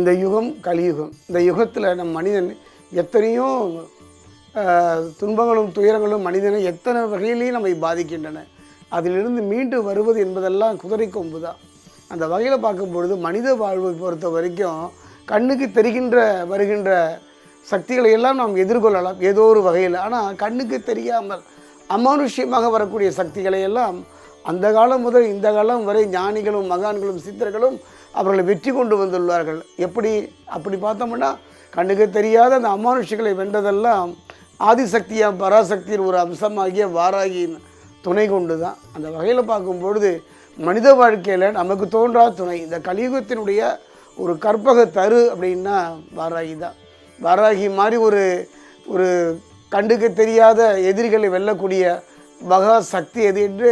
இந்த யுகம் கலியுகம். இந்த யுகத்தில் நம் மனிதன் எத்தனையோ துன்பங்களும் துயரங்களும் மனிதனை எத்தனை வகையிலையும் நம்மை பாதிக்கின்றன. அதிலிருந்து மீண்டு வருவது என்பதெல்லாம் குதிரை கொம்பு தான் அந்த வகையில் பார்க்கும்பொழுது மனித வாழ்வை பொறுத்த வரைக்கும் கண்ணுக்கு தெரிகின்ற வருகின்ற சக்திகளை எல்லாம் நாம் எதிர்கொள்ளலாம் ஏதோ ஒரு வகையில். ஆனால் கண்ணுக்கு தெரியாமல் அமானுஷ்யமாக வரக்கூடிய சக்திகளை எல்லாம் அந்த காலம் முதல் இந்த காலம் வரை ஞானிகளும் மகான்களும் சித்தர்களும் அவர்களை வெற்றி கொண்டு வந்துள்ளார்கள். எப்படி? அப்படி பார்த்தோம்னா கண்ணுக்கு தெரியாத அந்த அமானுஷிகளை வென்றதெல்லாம் ஆதிசக்தியாக பராசக்தியின் ஒரு அம்சமாகிய வாராகியின் துணை கொண்டு தான் அந்த வகையில் பார்க்கும்பொழுது மனித வாழ்க்கையில் நமக்கு தோன்றா துணை. இந்த கலியுகத்தினுடைய ஒரு கற்பக தரு அப்படின்னா வாராகி தான் வாராகி மாதிரி ஒரு ஒரு கண்டுக்கு தெரியாத எதிரிகளை வெல்லக்கூடிய மகா சக்தி எது என்று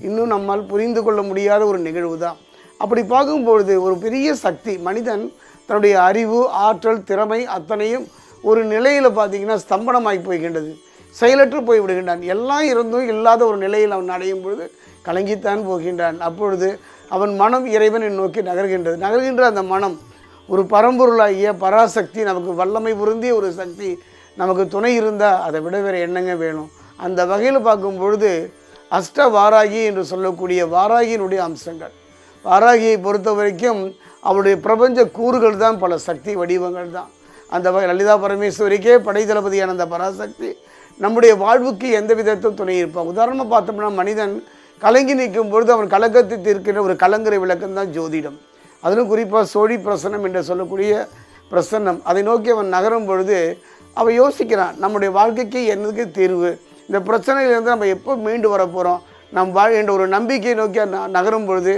இன்னும் நம்மால் புரிந்து கொள்ள முடியாத ஒரு நிகழ்வு தான் அப்படி பார்க்கும்பொழுது ஒரு பெரிய சக்தி மனிதன் தன்னுடைய அறிவு ஆற்றல் திறமை அத்தனையும் ஒரு நிலையில் பார்த்தீங்கன்னா ஸ்தம்பனமாகி போய்கின்றது. செயலற்று போய் விடுகின்றான் எல்லாம் இருந்தும் இல்லாத ஒரு நிலையில் அவன் அடையும் பொழுது கலங்கித்தான் போகின்றான். அப்பொழுது அவன் மனம் இறைவனை நோக்கி நகர்கின்றது. நகர்கின்ற அந்த மனம் ஒரு பரம்பொருளாகிய பராசக்தி நமக்கு வல்லமை பொருந்திய ஒரு சக்தி நமக்கு துணை இருந்தால் அதை விட வேறு என்னங்க வேணும்? அந்த வகையில் பார்க்கும் பொழுது அஷ்ட வாராகி என்று சொல்லக்கூடிய வாராகியினுடைய அம்சங்கள். வாராகியை பொறுத்த வரைக்கும் அவருடைய பிரபஞ்ச கூறுகள் தான் பல சக்தி வடிவங்கள் தான். அந்த வகை லலிதா பரமேஸ்வரிக்கே படை தளபதியான அந்த பராசக்தி நம்முடைய வாழ்வுக்கு எந்த விதத்தும் துணை இருப்பான் உதாரணமாக பார்த்தோம்னா மனிதன் கலங்கி நிற்கும் பொழுது அவன் கலக்கத்தை தீர்க்கின்ற ஒரு கலங்கரை விளக்கம் தான் ஜோதிடம். அதிலும் குறிப்பாக சோழி பிரசன்னம் என்று சொல்லக்கூடிய பிரசன்னம். அதை நோக்கி அவன் நகரும் பொழுது அவன் யோசிக்கிறான் நம்முடைய வாழ்க்கைக்கு என்னதுக்கு தீர்வு? இந்த பிரச்சனையிலேருந்து நம்ம எப்போ மீண்டு வர போகிறோம் நம் வாழ் என்ற ஒரு நம்பிக்கையை நோக்கி நகரும் பொழுது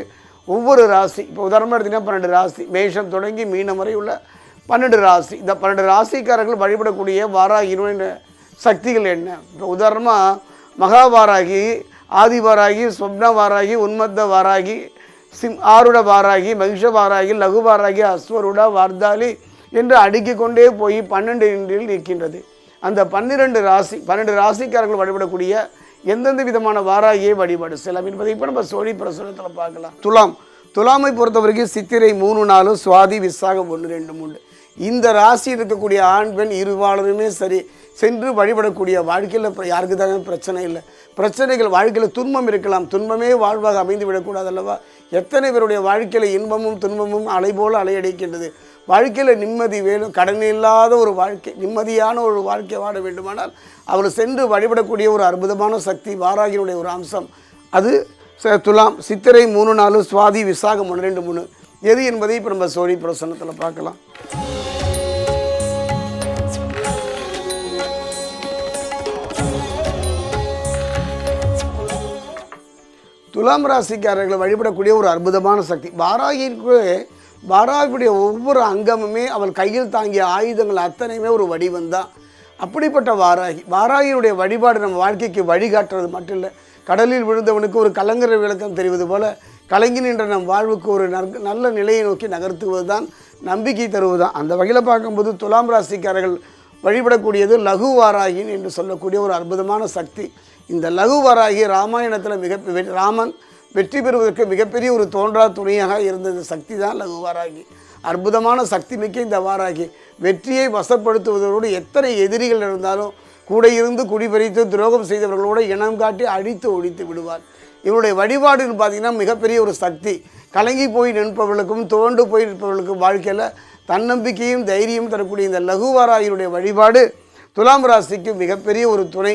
ஒவ்வொரு ராசி இப்போ உதாரணமாக எடுத்தீங்கன்னா பன்னெண்டு ராசி? மேஷம் தொடங்கி மீனம் வரை உள்ள பன்னெண்டு ராசி. இந்த பன்னெண்டு ராசிக்காரர்கள் வழிபடக்கூடிய வாராகினுடைய சக்திகள் என்ன? இப்போ உதாரணமாக மகாவாராகி ஆதிவாராகி சொப்ன வாராகி உன்மத்த வாராகி சிம் ஆருட வாராகி மகிஷ வாராகி லகு வாராகி அஸ்வருட வார்தாலி என்று அடுக்கிக் கொண்டே போய் பன்னெண்டு இன்றில் நிற்கின்றது. அந்த பன்னிரெண்டு ராசி பன்னெண்டு ராசிக்காரர்கள் வழிபடக்கூடிய எந்தெந்த விதமான வாராகியை வழிபாடு செல்லும் என்பதை இப்போ நம்ம சோழி பிரசுரத்தில் பார்க்கலாம். துலாம் துலாமை பொறுத்த வரைக்கும் சித்திரை மூணு நாளும் சுவாதி விசாகம் ஒன்று ரெண்டு மூணு இந்த ராசியில் இருக்கக்கூடிய ஆண் பெண் இருவாளருமே சரி சென்று வழிபடக்கூடிய வாழ்க்கையில் இப்போ யாருக்கு தாங்க பிரச்சனை இல்லை. பிரச்சனைகள் வாழ்க்கையில் துன்பம் இருக்கலாம். துன்பமே வாழ்வாக அமைந்து விடக்கூடாது அல்லவா? எத்தனை பேருடைய வாழ்க்கையில் இன்பமும் துன்பமும் அலை போல அலையடிக்கின்றது. வாழ்க்கையில் நிம்மதி வேணும். கடன் இல்லாத ஒரு வாழ்க்கை நிம்மதியான ஒரு வாழ்க்கை வாழ வேண்டுமானால் அவர் சென்று வழிபடக்கூடிய ஒரு அற்புதமான சக்தி வாராகினுடைய ஒரு அம்சம். அது ச- துலாம் சித்திரை மூணு நாலு சுவாதி விசாகம் ஒன்று ரெண்டு மூணு. எது என்பதை இப்போ நம்ம சோழி பிரசன்னத்தில் பார்க்கலாம். துலாம் ராசிக்காரர்களை வழிபடக்கூடிய ஒரு அற்புதமான சக்தி. வாராகிற்கு வாராகியுடைய ஒவ்வொரு அங்கமுமே அவள் கையில் தாங்கிய ஆயுதங்கள் அத்தனையுமே ஒரு வடிவம் தான் அப்படிப்பட்ட வாராகி வாராகியினுடைய வழிபாடு நம்ம வாழ்க்கைக்கு வழிகாட்டுறது மட்டும் இல்லை கடலில் விழுந்தவனுக்கு ஒரு கலங்கரை விளக்கம் தெரிவது போல கலங்கி நின்ற நம் வாழ்வுக்கு ஒரு நல்ல நிலையை நோக்கி நகர்த்துவது தான் நம்பிக்கை தருவது. தான் அந்த வகையில் பார்க்கும்போது துலாம் ராசிக்காரர்கள் வழிபடக்கூடியது லகு வாராகின் என்று சொல்லக்கூடிய ஒரு அற்புதமான சக்தி. இந்த லகு வாராகி ராமாயணத்தில் மிக ராமன் வெற்றி பெறுவதற்கு மிகப்பெரிய ஒரு தோன்றா துணையாக இருந்தது சக்தி தான் லகு வாராகி. அற்புதமான சக்தி மிக்க இந்த வாராகி. வெற்றியை வசப்படுத்துவதோடு எத்தனை எதிரிகள் இருந்தாலும் கூட இருந்து குடிபறித்து துரோகம் செய்தவர்களோடு இனம் காட்டி அழித்து ஒழித்து விடுவார். இவருடைய வழிபாடுன்னு பார்த்தீங்கன்னா மிகப்பெரிய ஒரு சக்தி. கலங்கி போய் நிற்பவர்களுக்கும் துவண்டு போய் நிற்பவர்களுக்கும் வாழ்க்கையில் தன்னம்பிக்கையும் தைரியம் தரக்கூடிய இந்த லகுவாராயினுடைய வழிபாடு துலாம் ராசிக்கு மிகப்பெரிய ஒரு துணை.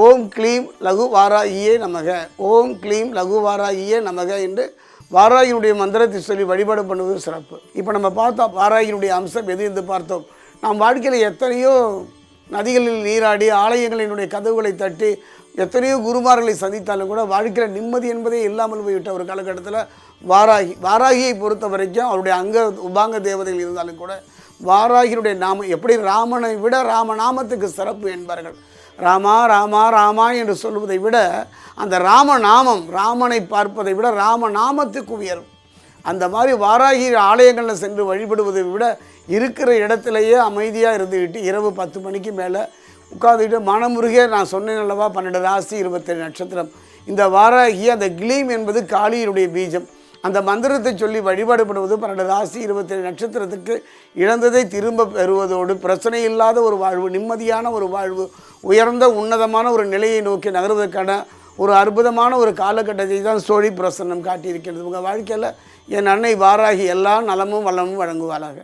ஓம் க்ளீம் லகு வாராயியே நமக. ஓம் க்ளீம் லகு வாராயியே நமக என்று வாராயினுடைய மந்திரத்தை சொல்லி வழிபாடு பண்ணுவது சிறப்பு. இப்போ நம்ம பார்த்தோம் வாராயினுடைய அம்சம் எது என்று பார்த்தோம். நாம் வாழ்க்கையில் எத்தனையோ நதிகளில் நீராடி ஆலயங்களினுடைய கதவுகளை தட்டி எத்தனையோ குருமார்களை சந்தித்தாலும் கூட வாழ்க்கையில் நிம்மதி என்பதே இல்லாமல் போய்விட்ட ஒரு காலகட்டத்தில் வாராகி வாராகியை பொறுத்த வரைக்கும் அவருடைய அங்க உபாங்க தேவதைகள் இருந்தாலும் கூட வாராகியினுடைய நாமம் எப்படி ராமனை விட ராமநாமத்துக்கு சிறப்பு என்பார்கள். ராமா ராமா ராமா என்று சொல்வதை விட அந்த ராமநாமம் ராமனை பார்ப்பதை விட ராமநாமத்துக்கு உயரும். அந்த மாதிரி வாராகி ஆலயங்களில் சென்று வழிபடுவதை விட இருக்கிற இடத்துலையே அமைதியாக இருந்துக்கிட்டு இரவு பத்து மணிக்கு மேலே உட்காந்துக்கிட்டு மனமுருகே நான் சொன்னேன் அல்லவா பன்னெண்டு ராசி இருபத்தேழு நட்சத்திரம். இந்த வாராகி அந்த கிளீம் என்பது காளியினுடைய பீஜம். அந்த மந்திரத்தை சொல்லி வழிபாடுபடுவது பன்னெண்டு ராசி இருபத்தேழு நட்சத்திரத்துக்கு இழந்ததை திரும்ப பெறுவதோடு பிரச்சனை இல்லாத ஒரு வாழ்வு நிம்மதியான ஒரு வாழ்வு உயர்ந்த உன்னதமான ஒரு நிலையை நோக்கி நகர்வதற்கான ஒரு அற்புதமான ஒரு காலகட்டத்தை தான் சோழி பிரசன்னம் காட்டியிருக்கிறது. உங்கள் வாழ்க்கையில் என் அன்னை வாராகி எல்லா நலமும் வளமும் வழங்குவாளாக.